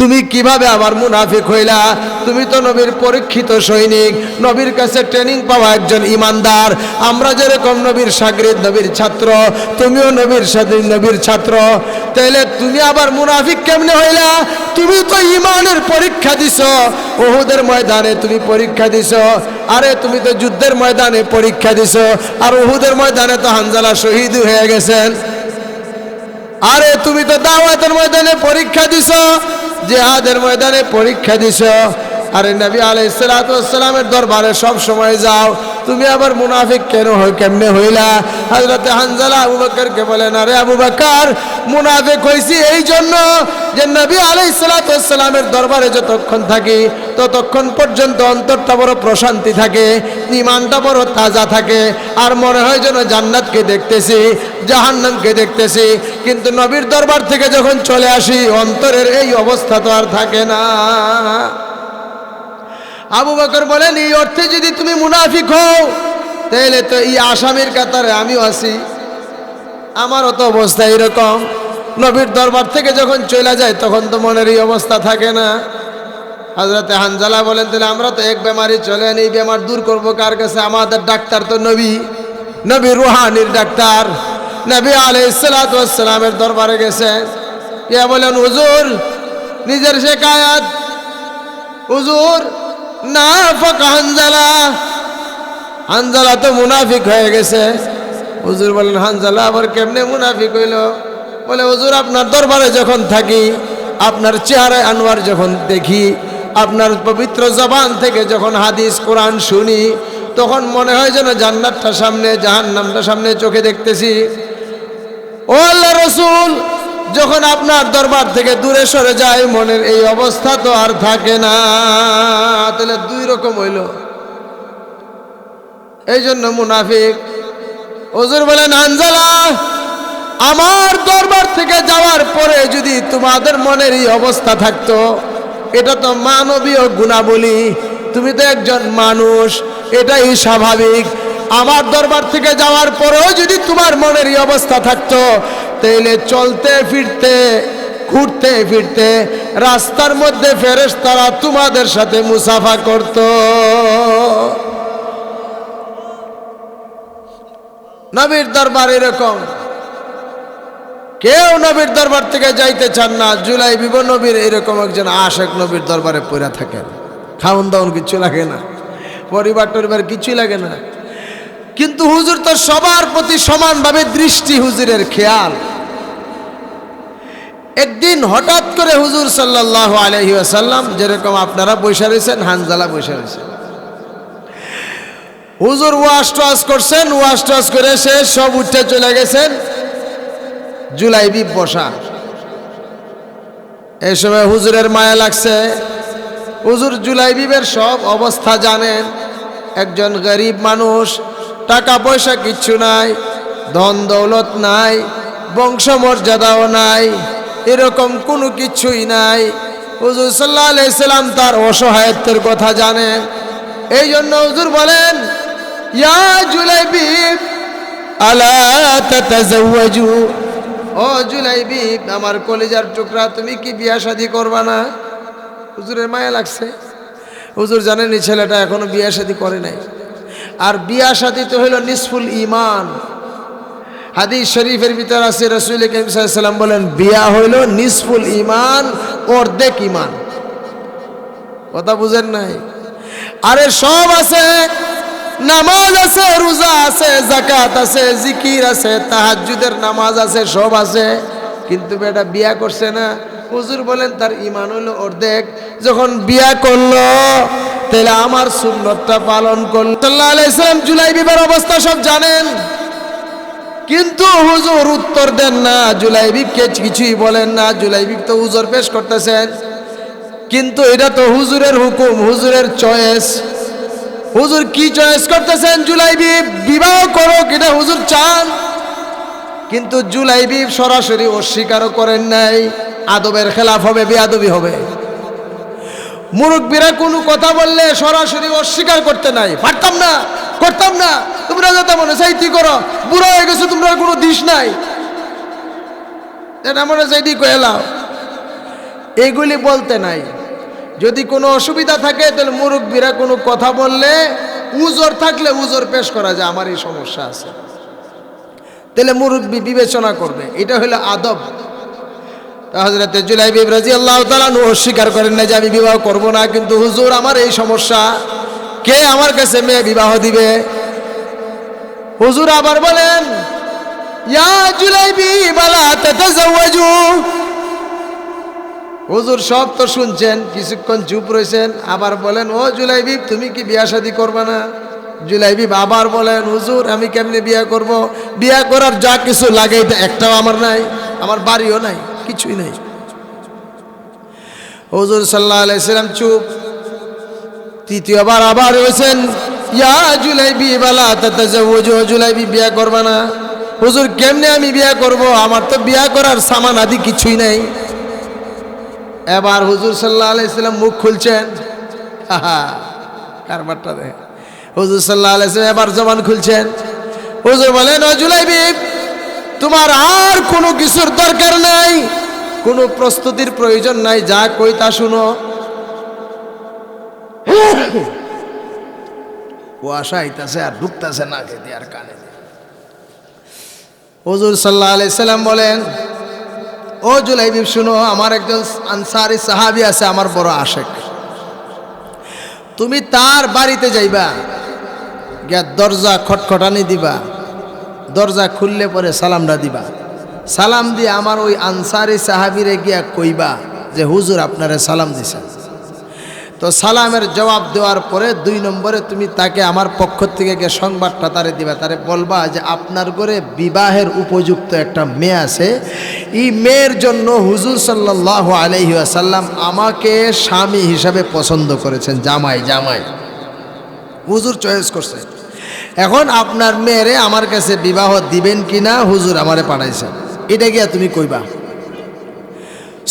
তুমি কীভাবে আবার মুনাফিক হইলা? তুমি তো নবীর পরীক্ষিত সৈনিক, নবীর কাছে ট্রেনিং পাওয়া একজন ইমানদার। আমরা যেরকম নবীর সাগরিদ, নবীর ছাত্র, তুমিও নবীর সাথে নবীর ছাত্র। তাইলে তুমি আবার মুনাফিক কেমনে হইলা? তুমি তো ইমানের পরীক্ষা দিছ। ওহুদের ময়দানে তুমি পরীক্ষা দিছ। আরে, তুমি তো যুদ্ধের ময়দানে পরীক্ষা দিছ। আর ওহুদের ময়দানে তো হানজালা শহীদ হয়ে গেছেন। আরে, তুমি তো দাওয়াতের ময়দানে পরীক্ষা দিছ। জেহাদের ময়দানে পরীক্ষা দিছ। আরে নবী আলাই সালাতামের দরবারে সব সময় যাও। তুমি আবার মুনাফিক কেন হই কেমনে হইলা? হজরতে হানজালা আবু বকরকে বলেন আরে আবু বকর, মুনাফিক হইছি এই জন্য যে নবী আলাই সালাতামের দরবারে যতক্ষণ থাকি, ততক্ষণ পর্যন্ত অন্তরটা বড় প্রশান্তি থাকে ইমানটা বড় তাজা থাকে, আর মনে হয় যেন জান্নাতকে দেখতেছি, জাহান্নামকে দেখতেছি। কিন্তু নবীর দরবার থেকে যখন চলে আসি, অন্তরের এই অবস্থা তো আর থাকে না। আবু বকর বলেন, এই অর্থে যদি তুমি মুনাফিক হও তাহলে তো এই আসামির কাতারে আমিও আছি। আমারও তো অবস্থা এরকম। নবীর দরবার থেকে যখন চলে যায়, তখন তো মনের এই অবস্থা থাকে না। হাজরাতে হানজালা বলেন, তাহলে আমরা তো এক বেমারি চলেন এই বেমার দূর করব কার কাছে? আমাদের ডাক্তার তো নবী। নবী রুহানির ডাক্তার। নবী আলাইসালামের দরবারে গেছে। ইয়া বলেন, হুজুর, নিজের শেখায়াত। হুজুর না, ফাঁক হানজালা। হানজালা তো মুনাফিক হয়ে গেছে। হুজুর বলেন হানজালা আবার কেমনে মুনাফিক হইল? বলে, হুজুর, আপনার দরবারে যখন থাকি, আপনার চেহারায় আনোয়ার যখন দেখি, আপনার পবিত্র জবান থেকে যখন হাদিস, কোরআন শুনি, তখন মনে হয় যেন জান্নাতটা সামনে, জাহান্নামটা সামনে চোখে দেখতেছি। ও আল্লাহ রসুল যখন আপনার দরবার থেকে দূরে সরে যায়, মনের এই অবস্থা তো আর থাকে না। তাহলে দুই রকম হইল। এই জন্য মুনাফিক, হুজুর বলেন, আনজালা, আমার দরবার থেকে যাওয়ার পরে যদি তোমাদের মনের এই অবস্থা থাকতো, এটা তো মানবীয় গুণাবলী, তুমি তো একজন মানুষ, এটাই স্বাভাবিক। আমার দরবার থেকে যাওয়ার পরেও যদি তোমার মনের এই অবস্থা থাকতো তাইলে চলতে ফিরতে, ঘুরতে ফিরতে, রাস্তার মধ্যে ফেরেস তারা তোমাদের সাথে মুসাফা করত। নবীর দরবার এরকম। কেউ নবীর দরবার থেকে যাইতে চান না। জুলাই বিব নবীর এরকম একজন আশেক নবীর দরবারে পড়ে থাকেন। খাওন দাওন কিছু লাগে না। পরিবার টরিবার কিছুই লাগে না। কিন্তু হুজুর তো সবার প্রতি সমানভাবে দৃষ্টি হুজুরের খেয়াল। একদিন হঠাৎ করে হুজুর সাল্লাহ আলহি আসাল্লাম যেরকম আপনারা বৈশা রয়েছেন, হানজালা বৈশা রয়েছেন। হুজুর ওয়াশ টাস করছেন ওয়াশ টাস করে সে সব উঠে চলে গেছেন জুলাইবি বসা। এই সময় হুজুরের মায়া লাগছে। হুজুর জুলাইবিবের সব অবস্থা জানেন। একজন গরিব মানুষ টাকা পয়সা কিচ্ছু নাই, ধন দৌলত নাই, বংশমর্যাদাও নাই, এরকম কোনো কিছুই নাই। হুজুর সাল্লাহ আলাইসাল্লাম তার অসহায়ত্বের কথা জানেন। এই জন্য হুজুর বলেন, ইয়া জুলাইবি, আলা ও জুলাইবি, আমার কলেজার টুকরা, তুমি কি বিয়া শাদি করবা না? হুজুরের মায়া লাগছে। হুজুর জানেন এই ছেলেটা এখনও বিয়া শাদি করে নাই। আর বিয়া শাদি তো হইল নিসফুল ইমান হাদিস শরীফের ভিতর আছে, রসুল সাল্লাম বলেন, বিয়া হইল নিসফুল ইমান অর্ধেক ইমান কথা বুঝেন নাই? আরে সব আছে, নামাজ আছে, রোজা আছে জাকাত আছে, জিকির আছে তাহাজুদের নামাজ আছে, সব আছে। কিন্তু বেটা বিয়া করছে না। হুজুর বলেন, তার ইমান হলো অর্ধেক। যখন বিয়া করল, তাহলে আমার সুন্নতটা পালন করল। সাল্লাহ আলাইসালাম জুলাই বিবার অবস্থা সব জানেন। কিন্তু হুজুর উত্তর দেন না জুলাইবিবকে কিছুই বলেন না জুলাইবিব তো হুজুর পেশ করতেছেন। কিন্তু এটা তো হুজুরের হুকুম, হুজুরের চয়েস। হুজুর কি চয়েস করতেছেন? জুলাইবি বিবাহ করো এটা হুজুর চান? কিন্তু জুলাইবি সরাসরি অস্বীকারও করেন নাই। আদবের খেলাফ হবে বেআদবি হবে। মুরব্বীরা কোনো কথা বললে সরাসরি অস্বীকার করতে নাই। পারতাম না, করতাম না। তোমরা যত মনে চাইতি করো। বুড়ো হয়ে গেছো, তোমরা কোনো দিস নাই। এটা মনে চাইতি কয়েলাও এগুলি বলতে নাই। যদি কোনো অসুবিধা থাকে, তাহলে মুরব্বীরা কোনো কথা বললে, উজোর থাকলে উজোর পেশ করা যায়, আমার এই সমস্যা আছে। তাহলে মুরব্বী বিবেচনা করবে। এটা হলো আদব। হজরতে জুলাইবি রাজি আল্লাহ তালানু অস্বীকার করেন না যে আমি বিবাহ করব না, কিন্তু হুজুর, আমার এই সমস্যা। কে আমার কাছে মেয়ে বিবাহ দিবে? হুজুর আবার বলেন হুজুর সব তো শুনছেন, কিছুক্ষণ চুপ রয়েছেন, আবার বলেন, ও জুলাইবি, তুমি কি বিয়া শাদি করবে না? জুলাইবি আবার বলেন, হুজুর, আমি কেমনে বিয়া করব? বিয়া করার যা কিছু লাগে একটাও আমার নাই, আমার বাড়িও নাই। কিছুই নেই। হুজুর সাল্লাহ আলাইসাল্লাম চুপ। তৃতীয়বার আবার হয়েছেন ইয়া জুলাইবি কেমনে আমি বিয়া করব? আমার তো বিয়া করার সামান আদি কিছুই নাই। এবার মুখ খুলছেন। এবার জবান খুলছেন। হুজুর বলেন, ও তোমার আর কোনো কিছুর দরকার নাই, কোনো প্রস্তুতির প্রয়োজন নাই, যা কই তা শুনো। আশা আইতাছে আর ঢুকতাছে না খেতে আর কানে হুজুর সাল্লাহ আলাইসাল্লাম বলেন, ও জুলাইবি, শুনো, আমার একজন আনসারি সাহাবি আছে, আমার বড় আশেক। তুমি তার বাড়িতে যাইবা, গিয়া দরজা খটখটানি দিবা। দরজা খুললে পরে সালামটা দিবা। সালাম দিয়ে আমার ওই আনসারি সাহাবিরে গিয়া কইবা যে, হুজুর, আপনারে সালাম দিছেন তো সালামের জবাব দেওয়ার পরে দুই নম্বরে তুমি তাকে আমার পক্ষ থেকে গিয়ে সংবাদটা তারে দিবা। তারে বলবা যে, আপনার ঘরে বিবাহের উপযুক্ত একটা মেয়ে আছে। এই মেয়ের জন্য হুজুর সাল্লাহ আলহি আসাল্লাম আমাকে স্বামী হিসাবে পছন্দ করেছেন, জামাই জামাই। হুজুর চয়েস করছে। এখন আপনার মেয়েরে আমার কাছে বিবাহ দিবেন কি না হুজুর আমারে পাঠাইছেন। এটা গিয়া তুমি কইবা।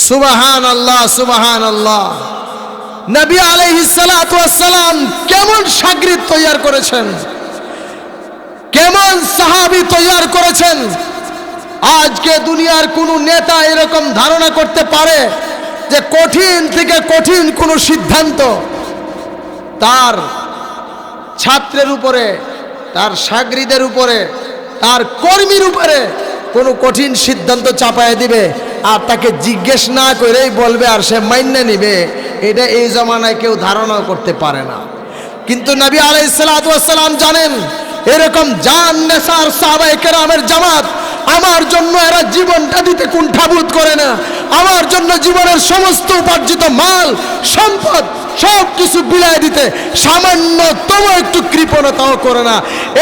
সুবাহান আল্লাহ সুবাহান আল্লাহ নবী আলাইহিসালাম কেমন সাগরিদ তৈয়ার করেছেন? কেমন সাহাবি তৈয়ার করেছেন? আজকে দুনিয়ার কোন নেতা এরকম ধারণা করতে পারে যে কঠিন থেকে কঠিন কোন সিদ্ধান্ত তার ছাত্রের উপরে তার সাগরিদের উপরে, তার কর্মীর উপরে কোনো কঠিন সিদ্ধান্ত চাপায় দিবে। আর তাকে জিজ্ঞেস না করেই বলবে, আর সে মান্য নিবে। এটা এই জমানায় কেউ ধারণাও করতে পারে না। কিন্তু নবী আলাইসালাম জানেন, এরকম জান নেশার সাহাবাই কেরামের জামাত আমার জন্য এরা জীবনটা দিতে কুণ্ঠাবোধ করে না। আমার জন্য জীবনের সমস্ত উপার্জিত মাল, সম্পদ সব কিছু বিলায় দিতে সামান্য তবু একটু কৃপণতাও করে না।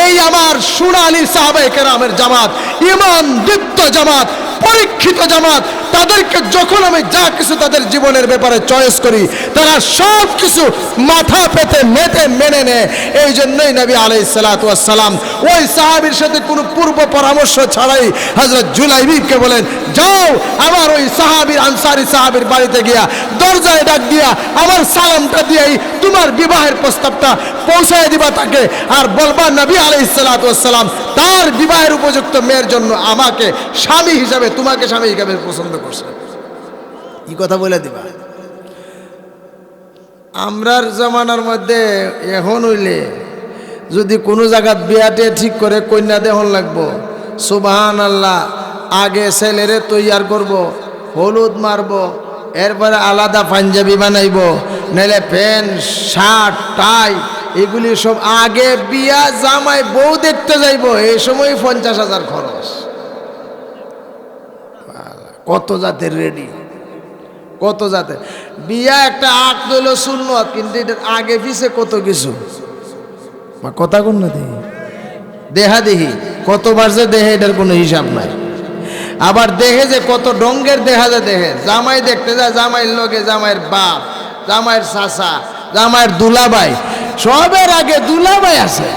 এই আমার সোনালি সাহাবাই কেরামের জামাত ইমান দীপ্ত জামাত পরীক্ষিত জামাত, তাদেরকে যখন আমি যা কিছু তাদের জীবনের ব্যাপারে চয়েস করি, তারা সব কিছু মাথা পেতে, মেতে, মেনে নেয়। এই জন্যই নবী আলাই সালাম ওই সাহাবির সাথে কোনো পূর্ব পরামর্শ ছাড়াই হজরত জুলাইবিবকে বলেন, যাও আমার ওই সাহাবির, আনসারি সাহাবির বাড়িতে গিয়া দরজায় ডাক দিয়া আমার সালামটা দিয়েই তোমার বিবাহের প্রস্তাবটা পৌঁছায় দিবা তাকে। আর বলবা, নবী আলাই সালাম তার বিবাহের উপযুক্ত মেয়ের জন্য আমাকে স্বামী হিসাবে তোমাকে স্বামী হিসাবে পছন্দ করছে। কি কথা বলে দিবা? আমরার জমানার মধ্যে এখন হইলে যদি কোনো জায়গাত বিয়াটে ঠিক করে কন্যা দেহন লাগবো সুবাহান আল্লাহ আগে ছেলেরে তৈয়ার করব হলুদ মারব এরপরে আলাদা পাঞ্জাবি বানাইব নাহলে প্যান্ট শার্ট টাই এগুলি সব আগে বিয়া জামাই বউ দেখতে যাইব এই সময় পঞ্চাশ হাজার খরচ। কত জাতের রেডি? কত জাতের? বিয়া একটা আট দইল শূন্য কিন্তু এটার আগে পিছে কত কিছু? বা কথা কোন না দেখি। দেহা দেখি, কতবার যে দেহে এটার কোনো হিসাব নাই। আবার দেখে যে কত ডঙ্গের দেখা যায় দেখে জামাই দেখতে যায়, জামাইয়ের লোকে জামাইয়ের বাপ, জামাইয়ের চাচা, জামাইয়ের দুলাবাই সবের আগে দুলাবাই আছে।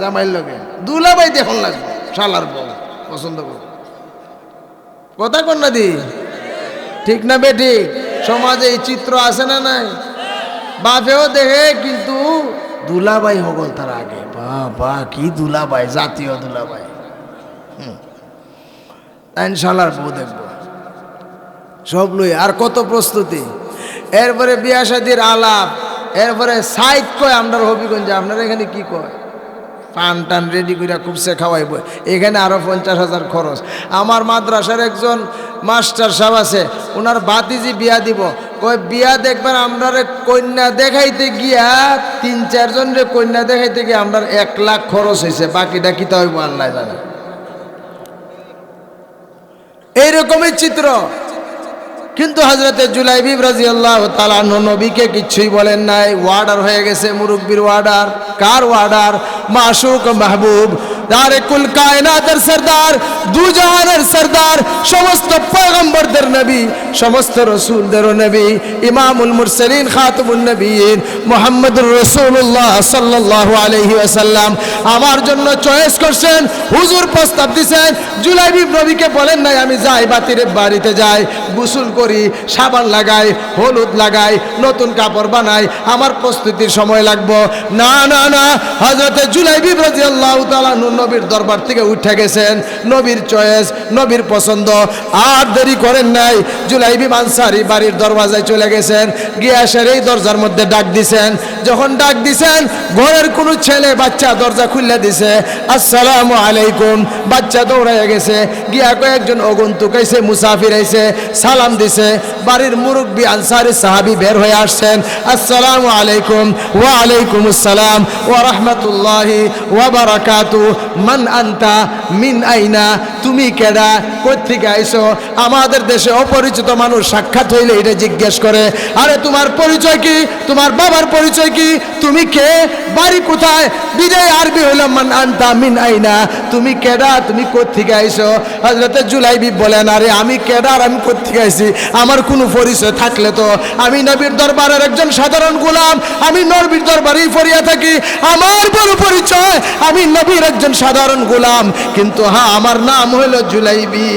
জামাইয়ের লোকে দুলাবাই দেখুন লাগবে শালার বউ, পছন্দ করবে কথা কোন না দি। ঠিক না বেটি? সমাজে এই চিত্র আছে না নাই? বাপেও দেখে, কিন্তু দুলাবাই হগল তার আগে। বা বা কি দুলাবাই জাতীয় দুলাবাই হুম। তাই শালার বউ দেখব। সব লই আর কত প্রস্তুতি। এরপরে বিয়া শাদির আলাপ। এরপরে সাইড কয় আমরা হবিগঞ্জে, আপনারা এখানে কি কয়? পান টান রেডি করে খুবসে খাওয়াইব। এখানে আরও পঞ্চাশ হাজার খরচ। আমার মাদ্রাসার একজন মাস্টার সাহেব আছে ওনার বাতিজি বিয়া দিব। কয়, বিয়া দেখবেন আমরা কন্যা দেখাইতে গিয়া তিন চারজন রে কন্যা দেখাইতে গিয়ে আমরা এক লাখ খরচ হয়েছে বাকিটা কিতা হইব আল্লাহ জানে। এইরকমই চিত্র। কিন্তু হজরতে জুলাইবিব রাজি আল্লাহ তালান্ন নবীকে কিচ্ছুই বলেন নাই। ওয়ার্ডার হয়ে গেছে মুরব্বীর ওয়ার্ডার। কার ওয়ার্ডার? মাসুক মাহবুব। দারে কুল কায়নাতের সরদার, দুজাহানের সরদার, সমস্ত পয়গম্বরদের নবী, সমস্ত রসুলদেরও নবী, ইমামুল মুরসালিন খাতমুল নবীন, মোহাম্মদুর রসুল্লাহ সাল্লাল্লাহু আলাইহি ওয়াসাল্লাম আমার জন্য চয়েস করছেন, হুজুর প্রস্তাব দিছেন জুলাইবিব নবীকে বলেন নাই, আমি যাই বাতিরে বাড়িতে যাই, গোসল করি, সাবান লাগাই, হলুদ লাগাই, নতুন কাপড় বানাই, আমার প্রস্তুতির সময় লাগবো। না না না হজরতে জুলাইবিব রাদিয়াল্লাহু তাআলা নবীর দরবার থেকে উঠে গেছেন। নবীর চয়েস, নবীর পছন্দ। আর দেরি করেন নাই। জুলাইবি আনসারি বাড়ির দরওয়াজায় চলে গেছেন। গিয়াসের এই দরজার মধ্যে ডাক দিছেন। যখন ডাক দিছেন, ঘরের কোনো ছেলে, বাচ্চা দরজা খুললে দিছে। আসসালামু আলাইকুম। বাচ্চা দৌড়াইয়া গেছে। গিয়া কয়েকজন অগন্তুক আইছে, মুসাফির আইছে, সালাম দিছে। বাড়ির মুরব্বী, আনসারি সাহাবি বের হয়ে আসছেন। আসসালামু আলাইকুম। ওয়া আলাইকুম আসসালাম। ওয়া রাহমাতুল্লাহি ওয়া বারাকাতু। মান আনতা, মিন আইনা, তুমি কেডা, কোত্থেকে আইছো? আমাদের দেশে অপরিচিত মানুষ সাক্ষাৎ হইলে এটা জিজ্ঞেস করে, আরে, তোমার পরিচয় কি? তোমার বাবার পরিচয় কি? তুমি কে? বাড়ি কোথায়? বিজয় আরবি হইলাম মান আনতা, মিন আইনা, তুমি কেডা, তুমি কোত্থেকে আইছো? হজরতে জুলাইবি বলেন, আরে, আমি কেডা আর আমি কোত্থেকে আইছি? আমার কোনো পরিচয় থাকলে তো। আমি নবীর দরবারের একজন সাধারণ গোলাম, আমি নবীর দরবারেই ফরিয়া থাকি। আমার বড় পরিচয়, আমি নবীর একজন সাধারণ গোলাম। কিন্তু হ্যাঁ আমার নাম হইল জুলাইবি।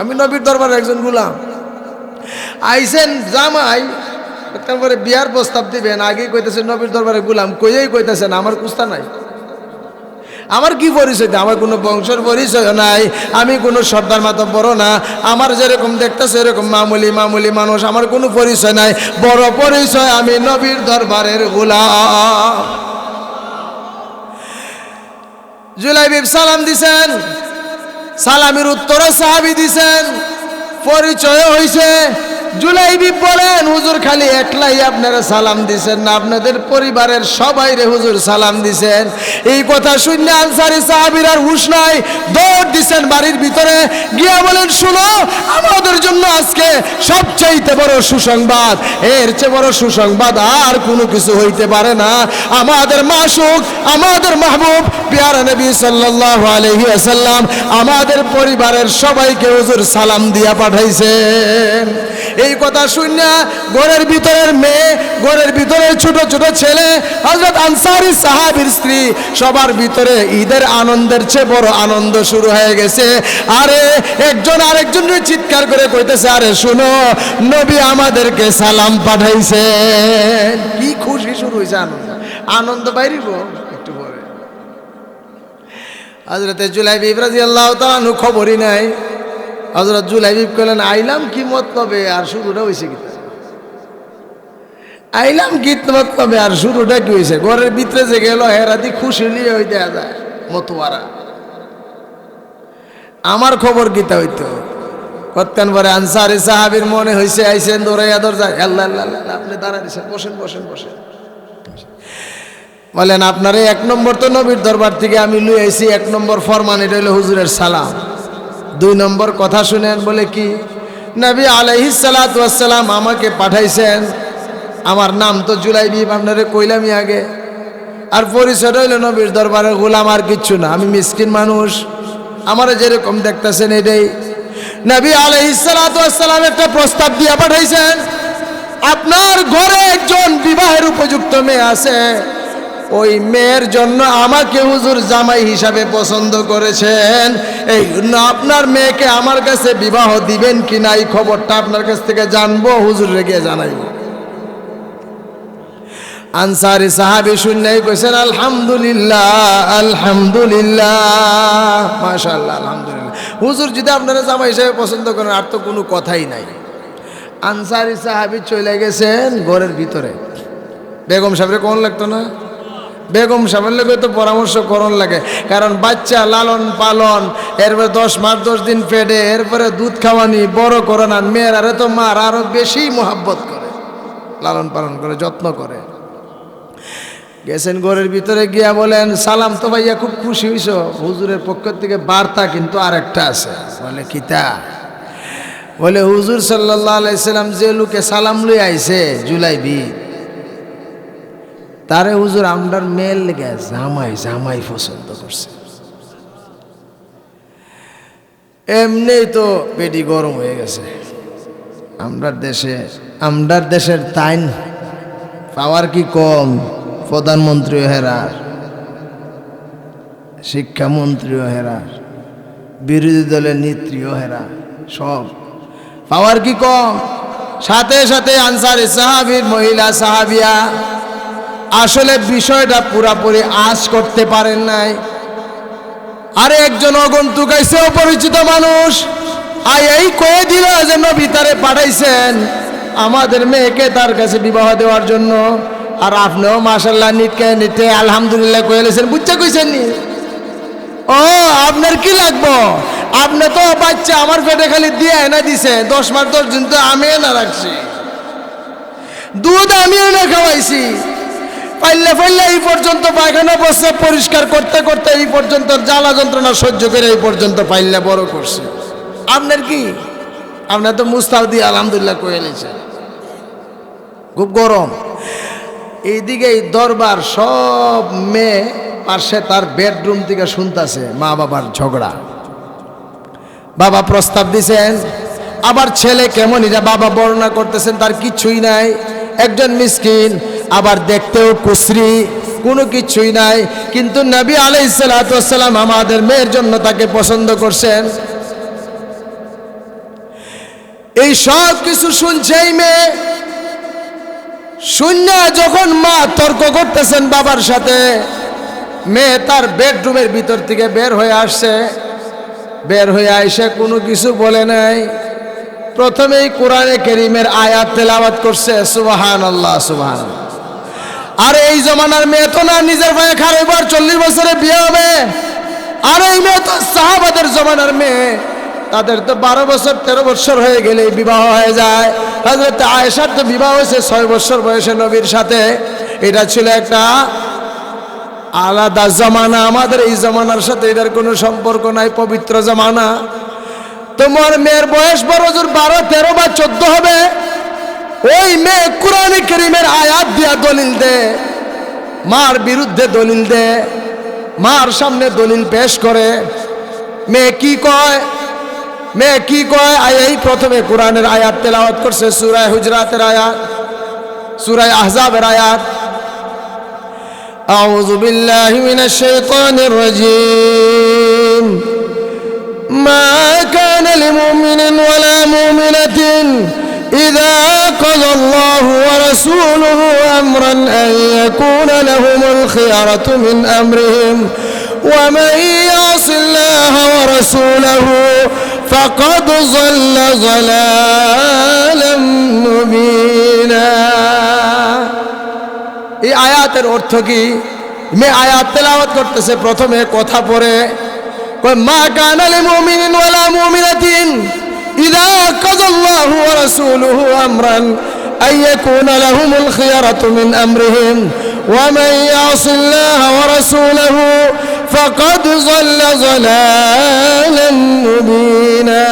আমি নবীর দরবারের একজন গোলাম। আইসেন জামাই তারপরে বিয়ার প্রস্তাব দিবেন। আগেই কইতেছেন নবীর দরবারে গোলাম। কইয়েই কইতেছেন, আমার কুস্তা নাই। আমার কি পরিচয়? আমার কোনো বংশের পরিচয় নাই। আমি কোনো সর্দার মাতা বড় না। আমার যেরকম দেখতেছে, এরকম মামুলি মামুলি মানুষ। আমার কোনো পরিচয় নাই। বড় পরিচয়, আমি নবীর দরবারের গোলাম। জুলাইবিব সালাম দিছেন। সালামের উত্তরে সাহাবি দিছেন। পরিচয় হইছে। জুলাইবি বলেন, হুজুর খালি একলাই আপনারা সালাম দিছেন না, আপনাদের পরিবারের সবাই রে হুজুর সালাম দিছেন। এই কথা শুনে আনসারি সাহাবির আর হুশ নাই, দৌড় দিছেন বাড়ির ভিতরে, গিয়া বলেন, শুনো, আমাদের জন্য আজকে সবচাইতে বড় সুসংবাদ, এর চেয়ে বড় সুসংবাদ আর কোনো কিছু হইতে পারে না। আমাদের মাসুক, আমাদের মাহবুব, পিয়ারা নবী সাল্লাল্লাহু আলাইহি ওয়াসাল্লাম আমাদের পরিবারের সবাইকে হুজুর সালাম দিয়া পাঠাইছেন। এই কথা শুনে ঘরের ভিতরের মেয়ে, ঘরের ভিতরের ছোট ছোট ছেলে হজরত আনসারি সাহাবির স্ত্রী, সবার ভিতরে ঈদের আনন্দের চেয়ে বড় আনন্দ শুরু হয়ে গেছে। আরে, একজন আরেকজনের চিৎকার করে কইতেছে, আরে শুনো, নবী আমাদেরকে সালাম পাঠাইছে। কি খুশি শুরু হয়েছে আনন্দ। আনন্দ বাইরিব, একটু পরে। হজরতে জুলাইবি ইব্রাজি আল্লাহ খবরই নাই। হজরত জুলাইবিব কলেন আইলাম কি মত মতলবে আর শুরুটা হয়েছে কি আইলাম গীত মতলবে আর শুরুটা কি হয়েছে ঘরের ভিতরে যে গেল হেরাদি খুশি নিয়ে হয়ে দেয়া যায়, মতুয়ারা। আমার খবর গীতা হইতো? কতক্ষণ পরে আনসারি সাহাবির মনে হয়েছে আইসেন দৌড়াইয়া দরজায় আল্লাহ আল্লাহ আপনি দাঁড়ায় দিয়েছেন বসেন বসেন বসেন। বলেন, আপনার এক নম্বর তো নবীর দরবার থেকে আমি লুই আইছি, এক নম্বর ফরমান এটা হলো হুজুরের সালাম। দুই নম্বর কথা শুনেন বলে কি? নবী আলহিসালাম আমাকে পাঠাইছেন। আমার নাম তো জুলাইবি আপনারে কইলামই আগে। আর পরিচয় হইল নবীর দরবারে গোলাম আর কিচ্ছু না। আমি মিসকিন মানুষ। আমার যেরকম দেখতেছেন এটাই। নবী আলহিসালাম একটা প্রস্তাব দিয়ে পাঠাইছেন, আপনার ঘরে একজন বিবাহের উপযুক্ত মেয়ে আছে। ওই মেয়ের জন্য আমাকে হুজুর জামাই হিসাবে পছন্দ করেছেন। এই জন্য আপনার মেয়েকে আমার কাছে বিবাহ দিবেন কি না, এই খবরটা আপনার কাছ থেকে জানব, হুজুর রেগে জানাইব। আনসারি সাহাবি শুনলেই কইছেন, আলহামদুলিল্লাহ আলহামদুলিল্লাহ, মাশাআল্লাহ, আলহামদুলিল্লাহ। হুজুর যদি আপনারা জামা হিসেবে পছন্দ করেন, আর তো কোনো কথাই নাই। আনসারি সাহাবি চলে গেছেন ঘরের ভিতরে। বেগম সাহেবের কোন লাগতো না? বেগম সাহেবের তো পরামর্শ করণ লাগে। কারণ বাচ্চা লালন পালন, এরপরে দশ মাস, দশ দিন পেটে, এরপরে দুধ খাওয়ানি, বড় করোনা, মেয়েরা তো মার আরও বেশি মোহাব্বত করে, লালন পালন করে, যত্ন করে। গেছেন ঘরের ভিতরে গিয়া বলেন, সালাম তো ভাইয়া, খুব খুশি হইছ। হুজুরের পক্ষ থেকে বার্তা কিন্তু আরেকটা আছে। বলে কিতা বলে, হুজুর সাল্লাহ আলাইসাল্লাম যে লোকে সালাম লই আইছে জুলাইবি তারে হুজুর আমরার মেল লেগে জামাই জামাই পছন্দ করছে। এমনি তো পেটি গরম হয়ে গেছে। আমরার দেশে, আমরার দেশের তাইন পাওয়ার কি কম? প্রধানমন্ত্রী হেরার শিক্ষামন্ত্রীও হেরার বিরোধী দলের নেত্রীও হেরা, সব পাওয়ার কি কম? সাথে সাথে আনসারি সাহাবির, মহিলা সাহাবিয়া আসলে বিষয়টা পুরাপুরি আজ করতে পারেন নাই। আরে একজন অগন্তুক আইসে অপরিচিত মানুষ। আই, এই কয়ে দিল যে নবী তারে পাঠাইছেন আমাদের মেয়েকে তার কাছে বিবাহ দেওয়ার জন্য। আর আপনিও মাসাল্লাহ নিটকে নিতে, আলহামদুলিল্লাহ কয়ে কয়েলেছেন বুঝতে কইছেন নি? ও, আপনার কি লাগবো? আপনি তো বাচ্চা আমার পেটে খালি দিয়ে এনে দিছে। দশ মাস, দশ দিন তো আমি এনে রাখছি। দুধ আমি এনে খাওয়াইছি। পাইলে পাইলে এই পর্যন্ত পায়খানা বসে পরিষ্কার করতে করতে এই পর্যন্ত জ্বালা যন্ত্রণা সহ্য করে এই পর্যন্ত পাইলে বড় করছে। আপনার কি? আপনার তো মুস্তাও দিয়ে আলহামদুলিল্লাহ কয়ে নিয়েছেন খুব গরম। এইদিকে এই দরবার সব মেয়ে পাশে তার বেডরুম থেকে শুনতাছে মা বাবার ঝগড়া। বাবা প্রস্তাব দিছেন আবার ছেলে কেমন? এটা বাবা বর্ণনা করতেছেন, তার কিছুই নাই। একজন মিসকিন আবার দেখতেও কুসরি কোনো কিছুই নাই। কিন্তু নবী আলাইসালাম আমাদের মেয়ের জন্য তাকে পছন্দ করছেন। এই সব কিছু শুনছে এই মেয়ে। শূন্য যখন মা তর্ক করতেছেন বাবার সাথে, মেয়ে তার বেডরুমের ভিতর থেকে বের হয়ে আসছে। বের হয়ে আইসে কোনো কিছু বলে নাই। প্রথমেই কোরআনে কেরিমের আয়াত তেলাওয়াত করছে সুবাহান আল্লাহ সুবাহান আর এই জমানার মেয়ে তো না, নিজের ভাই খারাইবার চল্লিশ বছরে বিয়ে হবে। আর এই মেয়ে তো সাহাবাদের জমানার মেয়ে। তাদের তো বারো বছর, তেরো বছর হয়ে গেলে বিবাহ হয়ে যায়। হজরত আয়েশার তো বিবাহ হয়েছে ছয় বছর বয়সে নবীর সাথে। এটা ছিল একটা আলাদা জমানা। আমাদের এই জমানার সাথে এটার কোনো সম্পর্ক নাই, পবিত্র জমানা। তোমার মেয়ের বয়স বড় বারো, তেরো বা চোদ্দ হবে। ওই মেয়ে কোরআন করিমের আয়াত দিয়া দলিল দে মার বিরুদ্ধে দলিল দে মার সামনে দলিল পেশ করে মেয়ে কি কয় মেয়ে কি কয় আয় এই প্রথমে কোরআনের আয়াত তেলাওয়াত করছে সুরায় হুজরাতের আয়াত সুরায় আহজাবের আয়াত أعوذ بالله من الشيطان الرجيم ما كان لمؤمن ولا مؤمنة إذا قضى الله ورسوله أمرا أن يكون لهم الخيرة من أمرهم ومن يعص الله ورسوله فقد ضل ضلالا مبينا এই আয়াতের অর্থ কি মে আয়াত তেলাওয়াত করতেছে প্রথমে কথা পড়ে কয় মা কানালে মুমিনিন ওয়ালা মুমিনাতিন إذا قضى الله ورسوله أمرا أن يكون لهم الخيرة من أمرهم. ومن يعص الله ورسوله فقد ضل ضلالا مبينا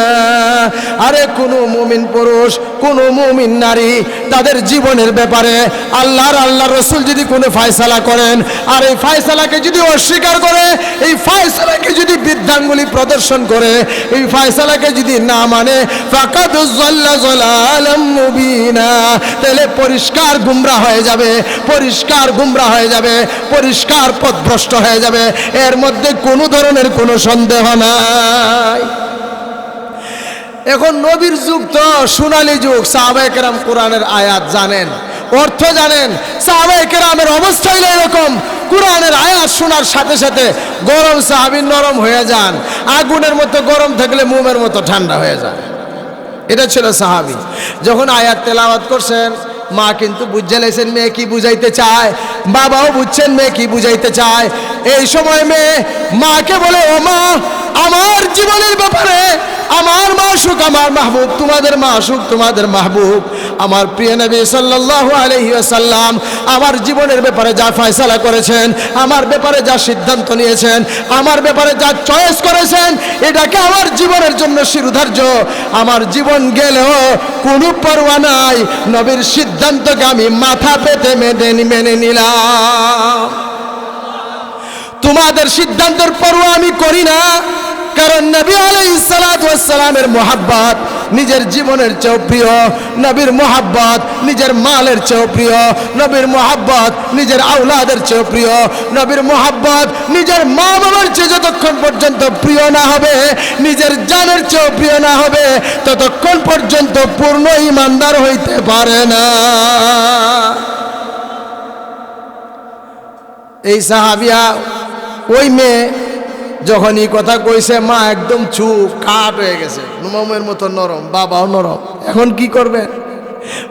আরে কোন মুমিন পুরুষ কোন মুমিন নারী তাদের জীবনের ব্যাপারে আল্লাহর আল্লাহ রসুল যদি কোনো ফায়সালা করেন আর এই ফায়সালাকে যদি অস্বীকার করে এই ফায়সালাকে যদি বৃদ্ধাঙ্গুলি প্রদর্শন করে এই ফায়সালাকে যদি না মানে ফাকাদ জল্লা জলালাম মুবিনা তাহলে পরিষ্কার গুমরা হয়ে যাবে পরিষ্কার গুমরা হয়ে যাবে পরিষ্কার পথভ্রষ্ট হয়ে যাবে এর মধ্যে কোনো ধরনের কোনো সন্দেহ নাই। এখন নবীর যুগ তো, সোনালি যুগ সাহাবাহাম কোরআনের আয়াত জানেন। অর্থ জানেন সাহাবাই কেরামের অবস্থা হইল এরকম। কোরআনের আয়াত শোনার সাথে সাথে গরম সাহাবি নরম হয়ে যান, আগুনের মতো গরম থাকলে মোমের মতো ঠান্ডা হয়ে যায়। এটা ছিল সাহাবি। যখন আয়াত তেলাওয়াত করছেন মা কিন্তু বুঝে লেছেন মেয়ে কি বুঝাইতে চায়? বাবাও বুঝছেন মেয়ে কি বুঝাইতে চায়? এই সময় মেয়ে মাকে বলে, ও মা আমার জীবনের ব্যাপারে, আমার মা মাসুক, আমার মাহবুব, তোমাদের মাসুক, তোমাদের মাহবুব, আমার প্রিয় নবী সাল্লাল্লাহু আলাইহি ওয়াসাল্লাম, আমার জীবনের ব্যাপারে যা ফয়সালা করেছেন, আমার ব্যাপারে যা সিদ্ধান্ত নিয়েছেন, আমার ব্যাপারে যা চয়েস করেছেন, এটাকে আমার জীবনের জন্য শিরুধার্য। আমার জীবন গেলেও কোনো পরোয়া নাই, নবীর সিদ্ধান্তকে আমি মাথা পেতে মেনে মেনে নিলাম। তোমাদের সিদ্ধান্তের পরোয়া আমি করি না। কারণ নবী আলাইসালামের মোহাব্বত নিজের জীবনের চেয়েও প্রিয়, নবীর মোহাব্বত নিজের মালের চেয়েও প্রিয়, নবীর মোহাব্বত নিজের আউলাদের চেয়েও প্রিয়, নবীর মোহাব্বত নিজের মা বাবার চেয়ে যতক্ষণ পর্যন্ত প্রিয় না হবে, নিজের জানের চেয়েও প্রিয় না হবে, ততক্ষণ পর্যন্ত পূর্ণ ইমানদার হইতে পারে না। এই সাহাবিয়া ওই মেয়ে যখন এই কথা কইছে, মা একদম চুপ কাট হয়ে গেছে। নুমামের মতো নরম, বাবাও নরম। এখন কি করবে?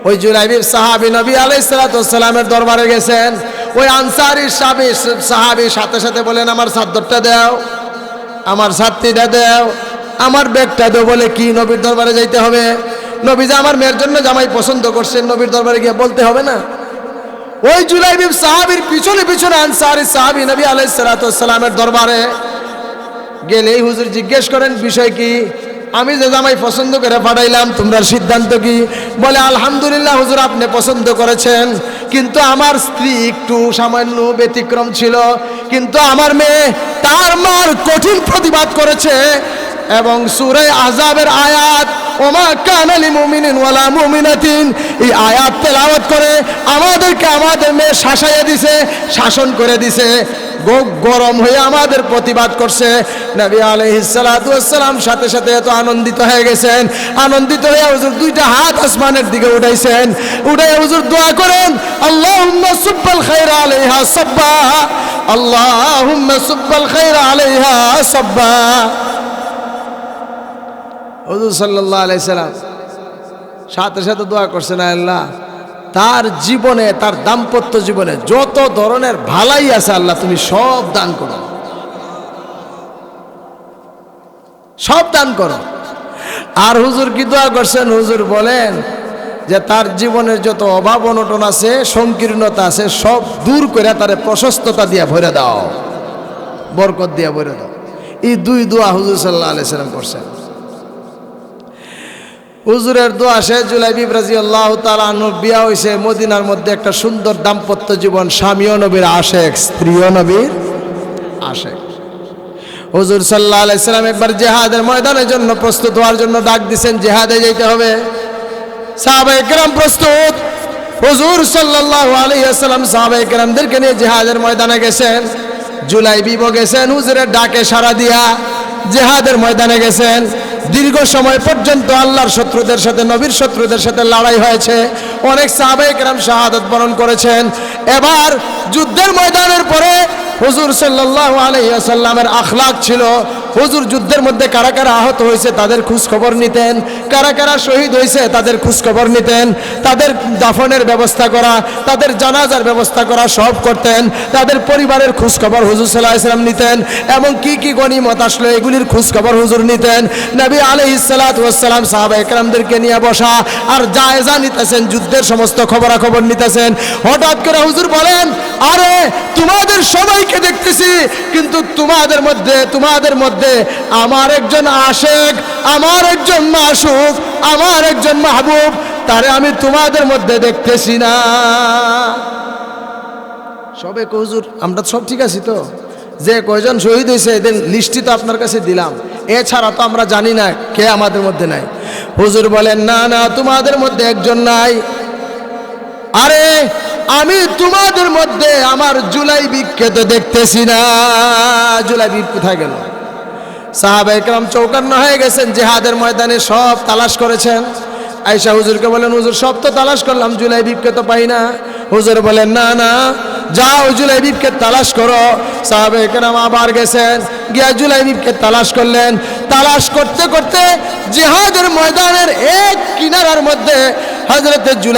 ওই জুলাইবির সাহাবি নবী আলাইসালামের দরবারে গেছেন। ওই আনসারি সাহাবি সাহাবির সাথে সাথে বলেন, আমার সাদ্দরটা দাও, আমার ছাত্রীটা দাও, আমার ব্যাগটা দেও। বলে কি নবীর দরবারে যাইতে হবে? নবী যে আমার মেয়ের জন্য জামাই পছন্দ করছেন, নবীর দরবারে গিয়ে বলতে হবে না? ওই জুলাইবিব সাহাবির পিছনে পিছনে আনসারি সাহাবি নবী আলাইসালামের দরবারে গেলেই হুজুর জিজ্ঞেস করেন, বিষয় কি? আমি যে জামাই পছন্দ করে পাঠাইলাম, তোমরা সিদ্ধান্ত কি? বলে, আলহামদুলিল্লাহ হুজুর, আপনি পছন্দ করেছেন, কিন্তু আমার স্ত্রী একটু সামান্য ব্যতিক্রম ছিল, কিন্তু আমার মেয়ে তার মার কঠিন প্রতিবাদ করেছে এবং সুরে আজাবের আয়াত, ওমা কানালি মুমিনিন ওয়ালা মুমিনাতিন এই আয়াত তেলাওয়াত করে আমাদেরকে আমাদের মেয়ে শাসাইয়া দিছে, শাসন করে দিছে। গরম হয়ে আমাদের প্রতিবাদ করছে। নবী আলহিসালাম সাথে সাথে এত আনন্দিত হয়ে গেছেন। আনন্দিত হয়ে হুজুর দুইটা হাত আসমানের দিকে উঠাইছেন। উঠাই হুজুর দোয়া করেন, আল্লাহুম্মা সুব্বাল খাইরা আলাইহা সাব্বা আল্লাহুম্মা সুব্বাল খাইরা আলাইহা সাব্বা হুজুর সাল্লাল্লাহু আলাইহি সাল্লাম সাথে সাথে দোয়া করছেন আল্লাহ, তার জীবনে, তার দাম্পত্য জীবনে যত ধরনের ভালাই আছে আল্লাহ, তুমি সব দান করো। সব দান করো। আর হুজুর কি দোয়া করছেন? হুজুর বলেন যে, তার জীবনের যত অভাব অনটন আছে, সংকীর্ণতা আছে, সব দূর করে তারে প্রশস্ততা দিয়া ভরে দাও, বরকত দিয়া ভরে দাও। এই দুই দোয়া হুজুর সাল্লাহ আলাইহি সাল্লাম করছেন। হুজুরের দোয়া শেষ জুলাই বিব্রাজি আল্লাহ তালাহ বিয়া হয়েছে মদিনার মধ্যে একটা সুন্দর দাম্পত্য জীবন, স্বামীও নবীর আশেক স্ত্রীও নবীর আশেক হুজুর সাল্লাহ আলাইসালাম একবার জেহাদের ময়দানের জন্য প্রস্তুত হওয়ার জন্য ডাক দিছেন, জেহাদে যেতে হবে। সাহাবা একরাম প্রস্তুত। হুজুর সাল্লাল্লাহু আলাইহি ওয়াসাল্লাম সাহাবা একরামদেরকে নিয়ে জেহাদের ময়দানে গেছেন। জুলাই বিব গেছেন, হুজুরের ডাকে সাড়া দিয়া জেহাদের ময়দানে গেছেন। দীর্ঘ সময় পর্যন্ত আল্লাহর শত্রুদের সাথে, নবীর শত্রুদের সাথে লড়াই হয়েছে। অনেক সাবেক রাম শাহাদত বরণ করেছেন। এবার যুদ্ধের ময়দানের পরে হুজুর সাল্লাহ আলাইহি ওয়াসাল্লামের আখলাক ছিল হুজুর যুদ্ধের মধ্যে কারা কারা আহত হয়েছে তাদের খোঁজ খবর নিতেন। কারা কারা শহীদ হয়েছে তাদের খোঁজ খবর নিতেন। তাদের দাফনের ব্যবস্থা করা, তাদের জানাজার ব্যবস্থা করা সব করতেন। তাদের পরিবারের খোঁজ খবর হুজুর সাল্লাহ ইসলাম নিতেন। এবং কি কি গনিমত আসলো এগুলির খোঁজ খবর হুজুর নিতেন। নবী আলহ ইসালাতাম সাহাবা একরামদেরকে নিয়ে বসা আর জায়জা নিতেছেন, যুদ্ধের সমস্ত খবরাখবর নিতেছেন। হঠাৎ করে হুজুর বলেন, আরে, তোমাদের সবাইকে দেখতেছি, কিন্তু তোমাদের মধ্যে তোমাদের মধ্যে আমার একজন আশেক, আমার একজন মাসুক, আমার একজন মাহবুব, তারে আমি তোমাদের মধ্যে দেখতেছি না। সবে কো আমরা সব ঠিক আছি তো? যে কয়জন শহীদ হয়েছে এদের লিস্টটি তো আপনার কাছে দিলাম। এছাড়া তো আমরা জানি না কে আমাদের মধ্যে নাই। হুজুর বলেন, না না, তোমাদের মধ্যে একজন নাই। আরে, আমি তোমাদের মধ্যে আমার জুলাই বিক্ষে তো দেখতেছি না। জুলাই বিক কোথায় গেল? সাহাবা একরাম চৌকান্ন হয়ে গেছেন, জেহাদের ময়দানে সব তালাশ করেছেন। আয়সা হুজুরকে বলেন, হুজুর, সব তো তালাশ করলাম, জুলাইবিবকে তো পাই না। হুজুর বলেন, না না, যাও জুলাইবিবকে তালাশ করো। সাহাবে কেরাম আবার গেছেন, গিয়া জুলাইবিবকে তালাশ করলেন। তালাশ করতে করতে জিহাদের ময়দানের এক কিনারার মধ্যে হজরতে জুলাই